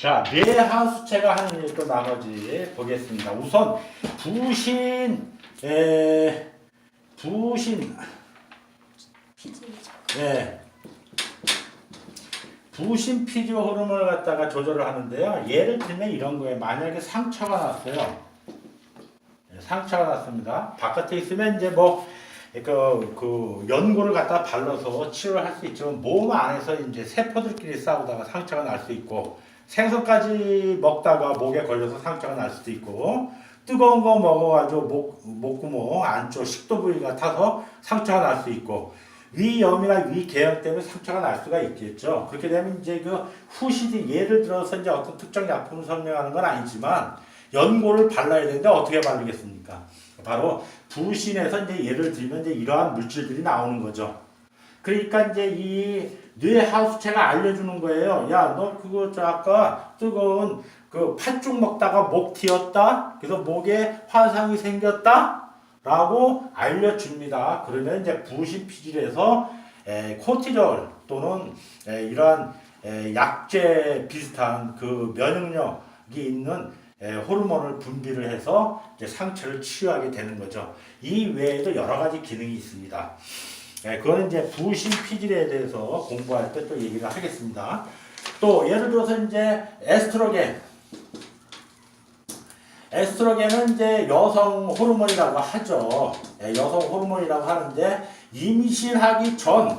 자, 뇌하수체가 하는 일또 나머지 보겠습니다. 우선 부신, 에, 부신, 예, 부신 피지 호르몬을 갖다가 조절을 하는데요. 예를 들면 이런 거예요. 만약에 상처가 났어요. 예, 상처가 났습니다. 바깥에 있으면 이제 뭐, 그, 그, 연고를 갖다 발라서 치료를 할 수 있지만, 몸 안에서 이제 세포들끼리 싸우다가 상처가 날 수 있고, 생선까지 먹다가 목에 걸려서 상처가 날 수도 있고, 뜨거운 거 먹어가지고 목, 목구멍 안쪽 식도 부위가 타서 상처가 날 수 있고, 위염이나 위궤양 때문에 상처가 날 수가 있겠죠. 그렇게 되면 이제 그 후시디 예를 들어서 이제 어떤 특정 약품을 설명하는 건 아니지만 연고를 발라야 되는데 어떻게 바르겠습니까? 바로 부신에서 이제 예를 들면 이제 이러한 물질들이 나오는 거죠. 그러니까 이제 이 뇌하수체가 알려주는 거예요. 야, 너 그거 저 아까 뜨거운 그 팥죽 먹다가 목 튀었다. 그래서 목에 화상이 생겼다. 라고 알려줍니다. 그러면 이제 부신 피질에서 에, 코티졸 또는 에, 이러한 에, 약제 비슷한 그 면역력이 있는 에, 호르몬을 분비를 해서 상처를 치유하게 되는 거죠. 이 외에도 여러 가지 기능이 있습니다. 예, 그거는 이제 부신 피질에 대해서 공부할 때 또 얘기를 하겠습니다. 또 예를 들어서 이제 에스트로겐. 에스트로겐은 이제 여성 호르몬이라고 하죠. 예, 여성 호르몬이라고 하는데 임신하기 전,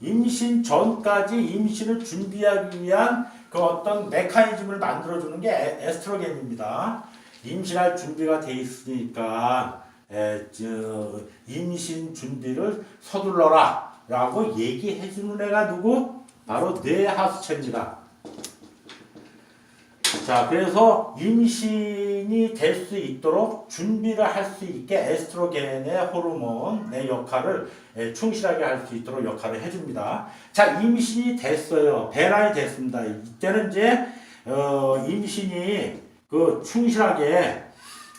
임신 전까지 임신을 준비하기 위한 그 어떤 메커니즘을 만들어주는 게 에- 에스트로겐입니다. 임신할 준비가 돼 있으니까 에, 저, 임신 준비를 서둘러라 라고 얘기해 주는 애가 누구? 바로 뇌하수체입니다. 자, 그래서 임신이 될 수 있도록 준비를 할 수 있게 에스트로겐의 호르몬의 역할을 에, 충실하게 할 수 있도록 역할을 해줍니다. 자, 임신이 됐어요. 배란이 됐습니다. 이때는 이제 어, 임신이 그 충실하게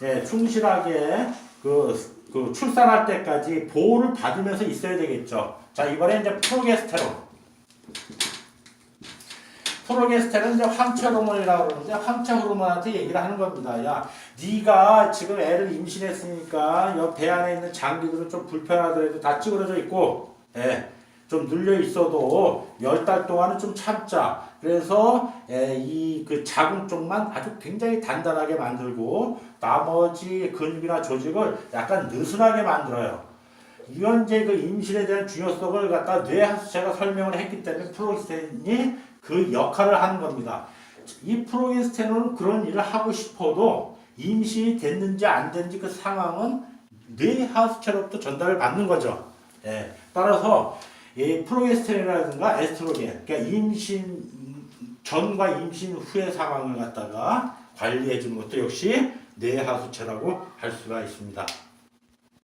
예, 충실하게 그, 그 출산할 때까지 보호를 받으면서 있어야 되겠죠. 자, 이번에 이제 프로게스테론. 프로게스테론 이제 황체 호르몬이라고 그러는데 황체 호르몬한테 얘기를 하는 겁니다. 야, 네가 지금 애를 임신했으니까 옆배 안에 있는 장기들은 좀 불편하더라도 다 찌그러져 있고, 예, 좀 눌려 있어도 열 달 동안은 좀 참자. 그래서 예, 이그 자궁 쪽만 아주 굉장히 단단하게 만들고 나머지 근육이나 조직을 약간 느슨하게 만들어요. 이건 이제 그 임신에 대한 중요성을 갖다 뇌하수체가 설명을 했기 때문에 프로게스테론이 그 역할을 하는 겁니다. 이 프로게스테론은 그런 일을 하고 싶어도 임신이 됐는지 안 됐는지 그 상황은 뇌하수체로부터 전달을 받는 거죠. 예, 따라서 이 프로게스테론이라든가 에스트로겐, 그러니까 임신 전과 임신 후의 상황을 갖다가 관리해 주는 것도 역시 뇌하수체라고 할 수가 있습니다.